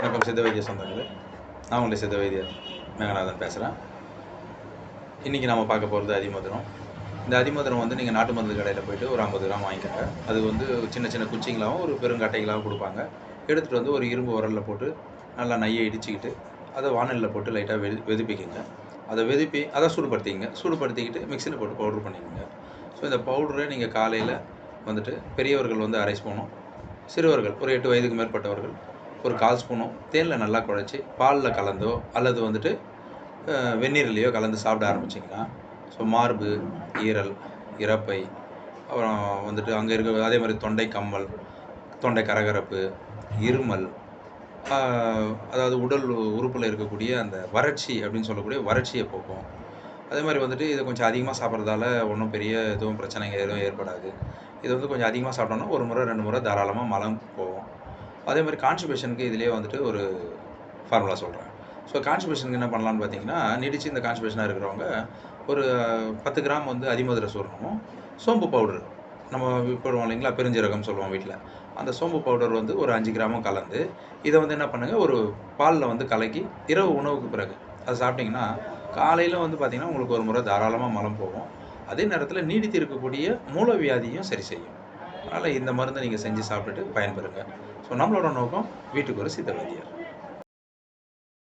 வணக்கம் சித்த வைத்திய சொந்தங்களே. நான் உங்களை சித்த வைத்தியர் மேகநாதன் பேசுகிறேன் இன்றைக்கி நம்ம பார்க்க போகிறது அதிமதுரம். இந்த அதிமதுரம் வந்து நீங்கள் நாட்டு மருந்து கடையில் போயிட்டு ஒரு ஐம்பது கிராம் வாங்கிக்கோங்க. அது வந்து சின்ன சின்ன குச்சிங்களாகவும் ஒரு பெருங்கட்டைகளாகவும் கொடுப்பாங்க. எடுத்துகிட்டு வந்து ஒரு இரும்பு உரலில் போட்டு நல்லா நையை இடிச்சுக்கிட்டு அதை வானலில் போட்டு லைட்டாக வெது வெதுப்பிக்கிங்க. அதை வெதுப்பி அதை சூடுபடுத்திக்கங்க. சூடுபடுத்திக்கிட்டு மிக்சியில் போட்டு பவுட்ரு பண்ணிக்கோங்க. ஸோ இந்த பவுடரை நீங்கள் காலையில் வந்துட்டு பெரியவர்கள் வந்து அரைஸ் போகணும். சிறுவர்கள் ஒரு எட்டு வயதுக்கு மேற்பட்டவர்கள் ஒரு கால் ஸ்பூனும் தேனில் நல்லா குழச்சி பாலில் கலந்தோ அல்லது வந்துட்டு வெந்நீர்லேயோ கலந்து சாப்பிட ஆரம்பிச்சிங்கன்னா ஸோ மார்பு ஈரல் இறப்பை அப்புறம் வந்துட்டு அங்கே இருக்க அதே மாதிரி தொண்டை கம்மல் தொண்டை கரகரப்பு இருமல் அதாவது உடல் உறுப்பில் இருக்கக்கூடிய அந்த வறட்சி அப்படின்னு சொல்லக்கூடிய வறட்சியை போக்கும். அதே மாதிரி வந்துட்டு இதை கொஞ்சம் அதிகமாக சாப்பிட்றதால ஒன்றும் பெரிய எதுவும் பிரச்சனைங்க எதுவும் ஏற்படாது. இது வந்து கொஞ்சம் அதிகமாக சாப்பிட்டோம்னா ஒரு முறை ரெண்டு முறை தாராளமாக மலம் போகும் அதே மாதிரி கான்ஸ்டிபேஷனுக்கு இதுலேயே வந்துட்டு ஒரு ஃபார்முலா சொல்கிறேன் ஸோ கான்ஸ்டிபேஷனுக்கு என்ன பண்ணலான்னு பார்த்தீங்கன்னா நீடிச்சு இந்த கான்ஸ்டிபேஷனாக இருக்கிறவங்க ஒரு பத்து கிராம் வந்து அதிமதுரை சூரணமும் சோம்பு பவுடர் நம்ம போடுவோம் இல்லைங்களா பெருஞ்சீரகம் சொல்லுவோம் வீட்டில் அந்த சோம்பு பவுடர் வந்து ஒரு அஞ்சு கிராமும் கலந்து இதை வந்து என்ன பண்ணுங்கள் ஒரு பாலில் வந்து கலக்கி இரவு உணவுக்கு பிறகு அதை சாப்பிட்டிங்கன்னா காலையில் வந்து பார்த்திங்கன்னா உங்களுக்கு ஒரு முறை தாராளமாக மலம் போகும். அதே நேரத்தில் நீடித்து இருக்கக்கூடிய மூலவியாதியும் சரி செய்யும். அதனால் இந்த மருந்தை நீங்கள் செஞ்சு சாப்பிட்டுட்டு பயன்பெறுங்க. ஸோ நம்மளோட நோக்கம் வீட்டுக்கு ஒரு சித்த வைத்தியர்